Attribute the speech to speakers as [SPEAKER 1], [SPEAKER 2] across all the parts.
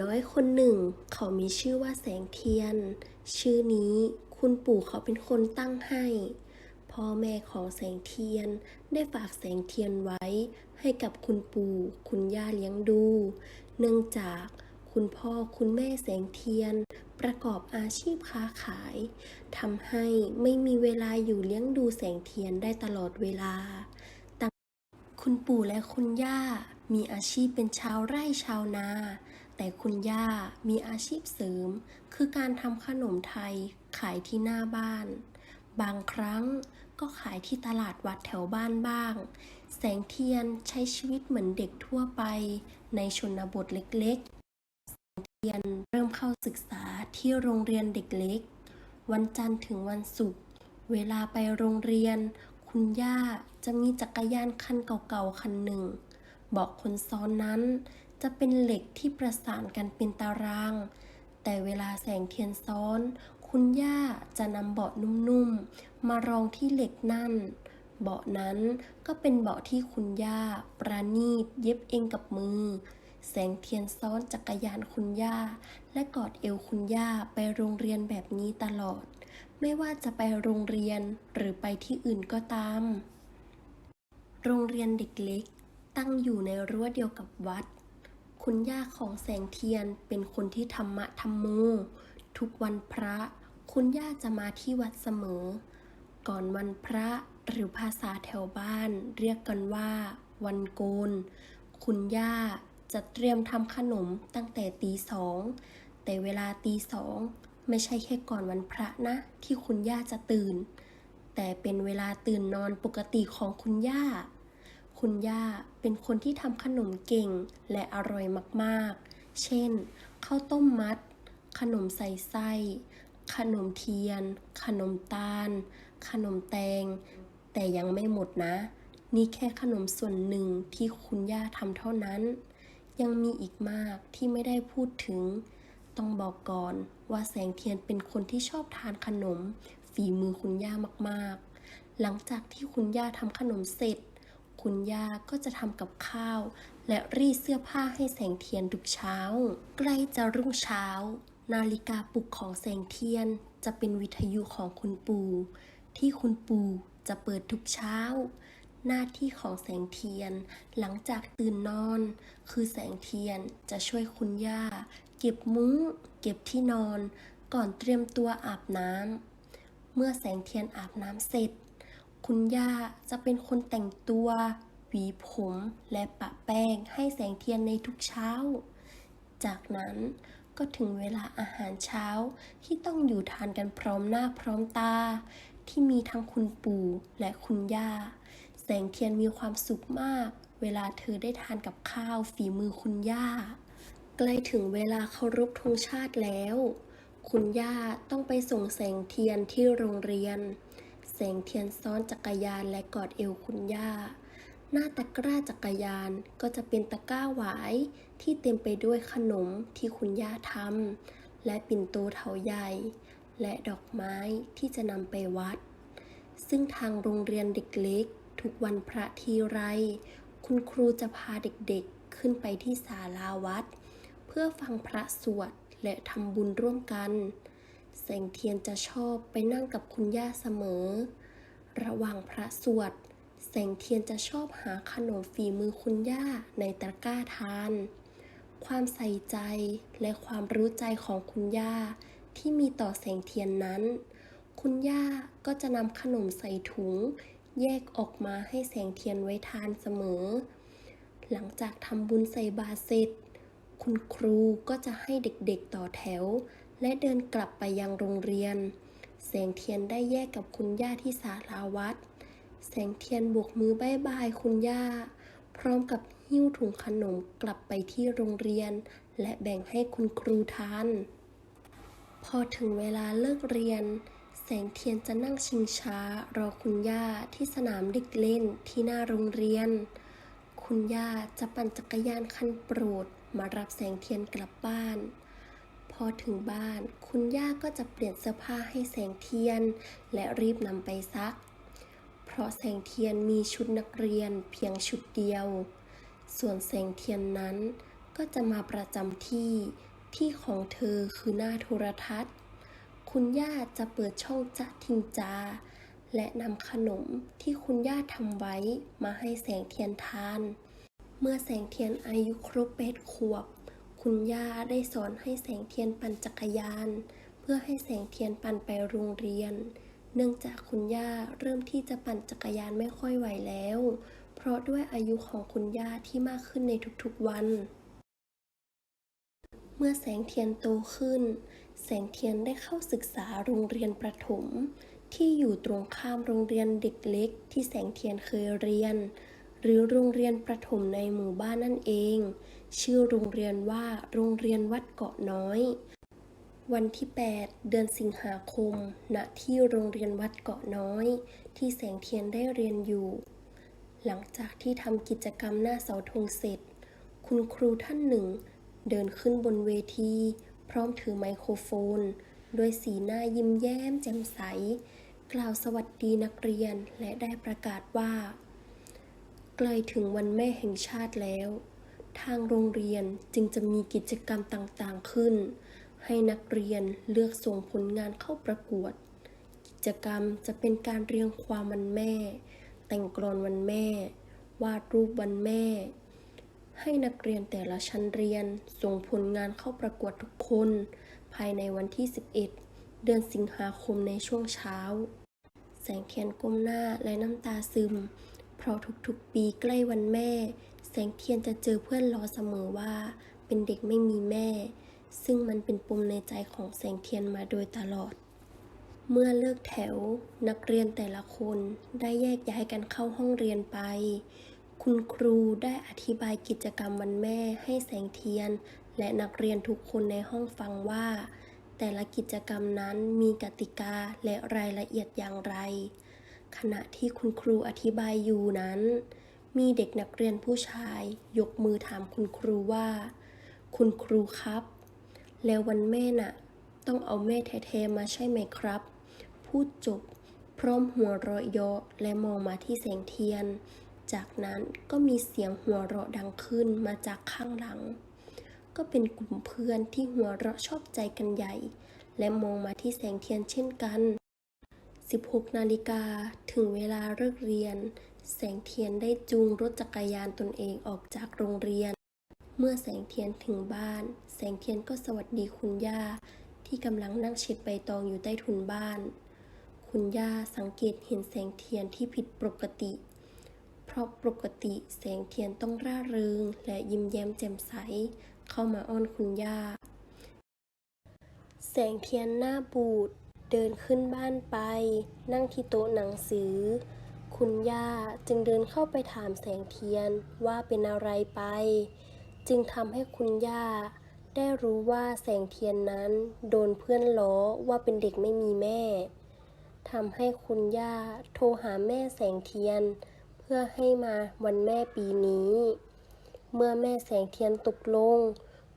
[SPEAKER 1] น้อยคนหนึ่ง เขามีชื่อว่าแสงเทียน ชื่อนี้คุณปู่เขาเป็นคนตั้งให้ พ่อแม่ของแสงเทียนได้ฝากแสงเทียนไว้ ให้กับคุณปู่คุณย่าเลี้ยงดู เนื่องจากคุณพ่อคุณแม่แสงเทียน ประกอบอาชีพค้าขายทำให้ไม่มีเวลาอยู่เลี้ยงดูแสงเทียนได้ตลอดเวลาคุณปู่และคุณย่ามีอาชีพเป็นชาวไร่ชาวนา แต่คุณย่ามีอาชีพเสริม คือการทำขนมไทยขายที่หน้าบ้าน บางครั้งก็ขายที่ตลาดวัดแถวบ้านบ้าง แสงเทียนใช้ชีวิตเหมือนเด็กทั่วไป ในชนบทเล็กๆ แสงเทียนเริ่มเข้าศึกษาที่โรงเรียนเด็กเล็ก วันจันทร์ถึงวันศุกร์ เวลาไปโรงเรียน คุณย่าจะมีจักรยานคันเก่าๆคันหนึ่งบาะคนซ้อนนั้น จะเป็นเหล็กที่ประสานกันเป็นตาราง แต่เวลาแสงเทียนซ้อน คุณย่าจะนำเบาะนุ่มๆ มารองที่เหล็กนั่น เบาะนั้นก็เป็นเบาะที่คุณย่าประณีตเย็บเองกับมือ แสงเทียนซ้อนจักรยานคุณย่า และกอดเอวคุณย่าไปโรงเรียนแบบนี้ตลอด ไม่ว่าจะไปโรงเรียนหรือไปที่อื่นก็ตาม โรงเรียนเด็กเล็กตั้งอยู่ในรั้วเดียวกับวัด คุณย่าของแสงเทียนเป็นคนที่ธรรมะธรรมโม ทุกวันพระ คุณย่าจะมาที่วัดเสมอ ก่อนวันพระหรือภาษาแถวบ้าน เรียกกันว่า วันโกน คุณย่าจะเตรียมทำขนมตั้งแต่ตีสอง แต่เวลาตีสองไม่ใช่แค่ก่อนวันพระนะ ที่คุณย่าจะตื่น แต่เป็นเวลาตื่นนอนปกติของคุณย่า คุณย่าเป็นคนที่ทำขนมเก่งและอร่อยมากๆ เช่น ข้าวต้มมัด ขนมใส่ไส้ ขนมเทียน ขนมตาล ขนมแตง แต่ยังไม่หมดนะ นี่แค่ขนมส่วนหนึ่งที่คุณย่าทำเท่านั้น ยังมีอีกมากที่ไม่ได้พูดถึง ต้องบอกก่อนว่าแสงเทียนเป็นคนที่ชอบทานขนม ฝีมือคุณย่ามากๆ หลังจากที่คุณย่าทำขนมเสร็จ คุณย่าก็จะทำกับข้าว และรีดเสื้อผ้าให้แสงเทียนทุกเช้า ใกล้จะรุ่งเช้า นาฬิกาปลุกของแสงเทียนจะเป็นวิทยุของคุณปู่ที่คุณปู่จะเปิดทุกเช้า หน้าที่ของแสงเทียน หลังจากตื่นนอน คือแสงเทียนจะช่วยคุณย่า เก็บมุ้ง เก็บที่นอน ก่อนเตรียมตัวอาบน้ำเมื่อแสงเทียนอาบน้ำเสร็จ คุณย่าจะเป็นคนแต่งตัว หวีผมและปะแป้งให้แสงเทียนในทุกเช้า จากนั้นก็ถึงเวลาอาหารเช้าที่ต้องอยู่ทานกันพร้อมหน้าพร้อมตา ที่มีทั้งคุณปู่และคุณย่า แสงเทียนมีความสุขมาก เวลาเธอได้ทานกับข้าวฝีมือคุณย่า ใกล้ถึงเวลาเคารพธงชาติแล้ว คุณย่าต้องไปส่งแสงเทียนที่โรงเรียน งเทียนซ้อนจักรยานและกอดเอวคุณย่า หน้าตะกร้าจักรยานก็จะเป็นตะกร้าหวายที่เต็มไปด้วยขนมที่คุณย่าทำและปิ่นโตเถาใหญ่ และดอกไม้ที่จะนำไปวัด ซึ่งทางโรงเรียนเด็กเล็ก ทุกวันพระทีไร คุณครูจะพาเด็กๆขึ้นไปที่ศาลาวัด เพื่อฟังพระสวดและทำบุญร่วมกัน แสงเทียนจะชอบไปนั่งกับคุณย่าเสมอ ระหว่างพระสวด แสงเทียนจะชอบหาขนมฝีมือคุณย่าในตะกร้าทาน ความใส่ใจและความรู้ใจของคุณย่าที่มีต่อแสงเทียนนั้น คุณย่าก็จะนำขนมใส่ถุง แยกออกมาให้แสงเทียนไว้ทานเสมอ หลังจากทำบุญใส่บาตรเสร็จ คุณครูก็จะให้เด็กๆต่อแถว และเดินกลับไปยังโรงเรียน แสงเทียนได้แยกกับคุณย่าที่ศาลาวัด แสงเทียนโบกมือบายบายคุณย่า พร้อมกับหิ้วถุงขนมกลับไปที่โรงเรียน และแบ่งให้คุณครูทาน พอถึงเวลาเลิกเรียน แสงเทียนจะนั่งชิงช้ารอคุณย่าที่สนามเด็กเล่นที่หน้าโรงเรียน คุณย่าจะปั่นจักรยานคันโปรดมารับแสงเทียนกลับบ้าน พอถึงบ้าน คุณย่าก็จะเปลี่ยนเสื้อผ้าให้แสงเทียน และรีบนำไปซัก เพราะแสงเทียนมีชุดนักเรียนเพียงชุดเดียว ส่วนแสงเทียนนั้นก็จะมาประจำที่ที่ของเธอคือหน้าโทรทัศน์ คุณย่าจะเปิดช่องจะทิงจา และนำขนมที่คุณย่าทำไว้มาให้แสงเทียนทาน เมื่อแสงเทียนอายุครบแปดขวบ คุณย่าได้สอนให้แสงเทียนปั่นจักรยาน เพื่อให้แสงเทียนปั่นไปโรงเรียน เนื่องจากคุณย่าเริ่มที่จะปั่นจักรยานไม่ค่อยไหวแล้ว เพราะด้วยอายุของคุณย่าที่มากขึ้นในทุกๆวัน เมื่อแสงเทียนโตขึ้น แสงเทียนได้เข้าศึกษาโรงเรียนประถม ที่อยู่ตรงข้ามโรงเรียนเด็กเล็ก ที่แสงเทียนเคยเรียน หรือโรงเรียนประถมในหมู่บ้านนั่นเอง ชื่อโรงเรียนว่าโรงเรียนวัดเกาะน้อย วันที่ 8 เดือนสิงหาคม ณ ที่โรงเรียนวัดเกาะน้อย ที่แสงเทียนได้เรียนอยู่ หลังจากที่ทำกิจกรรมหน้าเสาธงเสร็จ คุณครูท่านหนึ่ง เดินขึ้นบนเวที พร้อมถือไมโครโฟน ด้วยสีหน้ายิ้มแย้มแจ่มใส กล่าวสวัสดีนักเรียนและได้ประกาศว่า ใกล้ถึงวันแม่แห่งชาติแล้ว ทางโรงเรียนจึงจะมีกิจกรรมต่างๆขึ้น ให้นักเรียนเลือกส่งผลงานเข้าประกวด กิจกรรมจะเป็นการเรียงความวันแม่ แต่งกลอนวันแม่ วาดรูปวันแม่ ให้นักเรียนแต่ละชั้นเรียนส่งผลงานเข้าประกวดทุกคน ภายในวันที่ 11 เดือนสิงหาคมในช่วงเช้า แสงเทียนก้มหน้าและน้ำตาซึม เพราะทุกๆปีใกล้วันแม่ แสงเทียนจะเจอเพื่อนล้อเสมอว่า เป็นเด็กไม่มีแม่ ซึ่งมันเป็นปมในใจของแสงเทียนมาโดยตลอด เมื่อเลิกแถวนักเรียนแต่ละคนได้แยกย้ายกันเข้าห้องเรียนไป คุณครูได้อธิบายกิจกรรมวันแม่ให้แสงเทียน และนักเรียนทุกคนในห้องฟังว่า แต่ละกิจกรรมนั้นมีกติกาและรายละเอียดอย่างไร ขณะที่คุณครูอธิบายอยู่นั้น มีเด็กนักเรียนผู้ชาย ยกมือถามคุณครูว่า คุณครูครับ แล้ววันแม่น่ะ ต้องเอาแม่แท้ๆมาใช่ไหมครับ พูดจบ พร้อมหัวเราะเยาะและมองมาที่แสงเทียน จากนั้นก็มีเสียงหัวเราะดังขึ้นมาจากข้างหลัง ก็เป็นกลุ่มเพื่อนที่หัวเราะชอบใจกันใหญ่ และมองมาที่แสงเทียนเช่นกัน 16 นาฬิกาถึงเวลาเลิกเรียน แสงเทียนได้จูงรถจักรยานตนเองออกจากโรงเรียน เมื่อแสงเทียนถึงบ้าน แสงเทียนก็สวัสดีคุณย่า ที่กำลังนั่งเช็ดใบตองอยู่ใต้ถุนบ้าน คุณย่าสังเกตเห็นแสงเทียนที่ผิดปกติ เพราะปกติแสงเทียนต้องร่าเริง และยิ้มแย้มแจ่มใส เข้ามาอ้อนคุณย่า แสงเทียนหน้าบูดเดินขึ้นบ้านไป นั่งที่โต๊ะหนังสือ คุณย่าจึงเดินเข้าไปถามแสงเทียนว่าเป็นอะไรไป จึงทำให้คุณย่าได้รู้ว่าแสงเทียนนั้นโดนเพื่อนล้อว่าเป็นเด็กไม่มีแม่ ทำให้คุณย่าโทรหาแม่แสงเทียน เพื่อให้มาวันแม่ปีนี้ เมื่อแม่แสงเทียนตกลง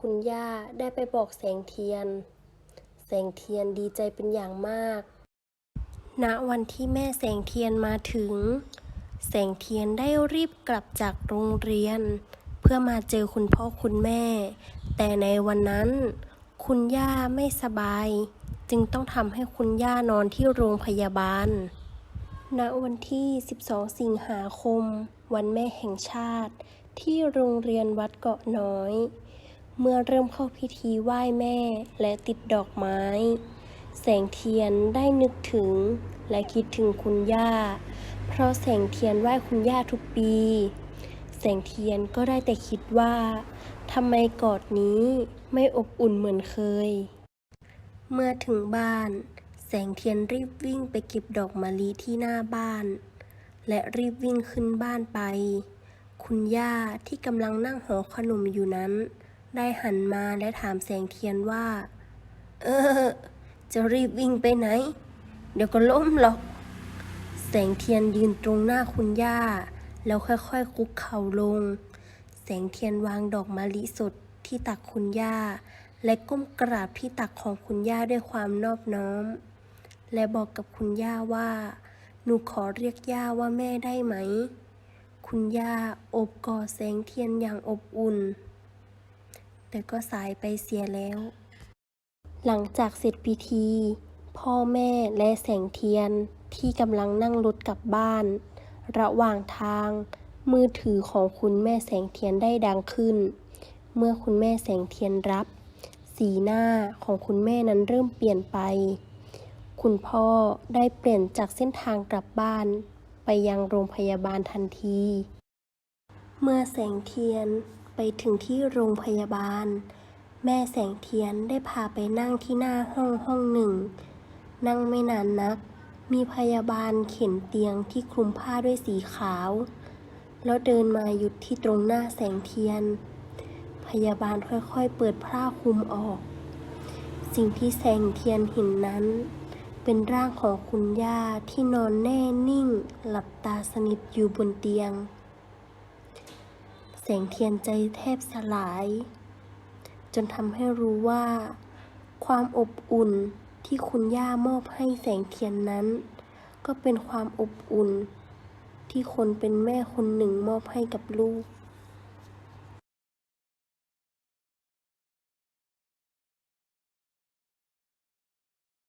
[SPEAKER 1] คุณย่าได้ไปบอกแสงเทียน แสงเทียนดีใจเป็นอย่างมาก ณวันที่แม่แสงเทียนมาถึง แสงเทียนได้รีบกลับจากโรงเรียน เพื่อมาเจอคุณพ่อคุณแม่ แต่ในวันนั้น คุณย่าไม่สบาย จึงต้องทำให้คุณย่านอนที่โรงพยาบาล ณวันที่ 12 สิงหาคม วันแม่แห่งชาติ ที่โรงเรียนวัดเกาะน้อย เมื่อเริ่มเข้าพิธีไหว้แม่และติดดอกไม้ แสงเทียนได้นึกถึงและคิดถึงคุณย่า เพราะแสงเทียนไหว้คุณย่าทุกปี แสงเทียนก็ได้แต่คิดว่าทำไมกอดนี้ไม่อบอุ่นเหมือนเคย เมื่อถึงบ้าน แสงเทียนรีบวิ่งไปเก็บดอกมะลิที่หน้าบ้าน และรีบวิ่งขึ้นบ้านไป คุณย่าที่กำลังนั่งห่อขนมอยู่นั้น ได้หันมาและถามแสงเทียนว่า เออ จะรีบวิ่งไปไหน เดี๋ยวก็ล้มหรอก แสงเทียนยืนตรงหน้าคุณย่า แล้วค่อยๆคุกเข่าลง แสงเทียนวางดอกมะลิสดที่ตักคุณย่า และก้มกราบที่ตักของคุณย่าด้วยความนอบน้อม และบอกกับคุณย่าว่า หนูขอเรียกย่าว่าแม่ได้ไหม คุณย่าอบกอดแสงเทียนอย่างอบอุ่น แต่ก็สายไปเสียแล้ว หลังจากเสร็จพิธี พ่อแม่และแสงเทียนที่กำลังนั่งรถกลับบ้าน ระหว่างทาง มือถือของคุณแม่แสงเทียนได้ดังขึ้น เมื่อคุณแม่แสงเทียนรับ สีหน้าของคุณแม่นั้นเริ่มเปลี่ยนไป คุณพ่อได้เปลี่ยนจากเส้นทางกลับบ้าน ไปยังโรงพยาบาลทันที เมื่อแสงเทียนไปถึงที่โรงพยาบาล แม่แสงเทียนได้พาไปนั่งที่หน้าห้องห้องหนึ่ง นั่งไม่นานนัก มีพยาบาลเข็นเตียงที่คลุมผ้าด้วยสีขาว แล้วเดินมาหยุดที่ตรงหน้าแสงเทียน พยาบาลค่อยๆเปิดผ้าคลุมออก สิ่งที่แสงเทียนเห็นนั้น เป็นร่างของคุณย่าที่นอนแน่นิ่ง หลับตาสนิทอยู่บนเตียง แสงเทียนใจแทบสลาย จนทำให้รู้ว่า ความอบอุ่นที่คุณย่ามอบให้แสงเทียนนั้น ก็เป็นความอบอุ่น ที่คนเป็นแม่คนหนึ่งมอบให้กับลูก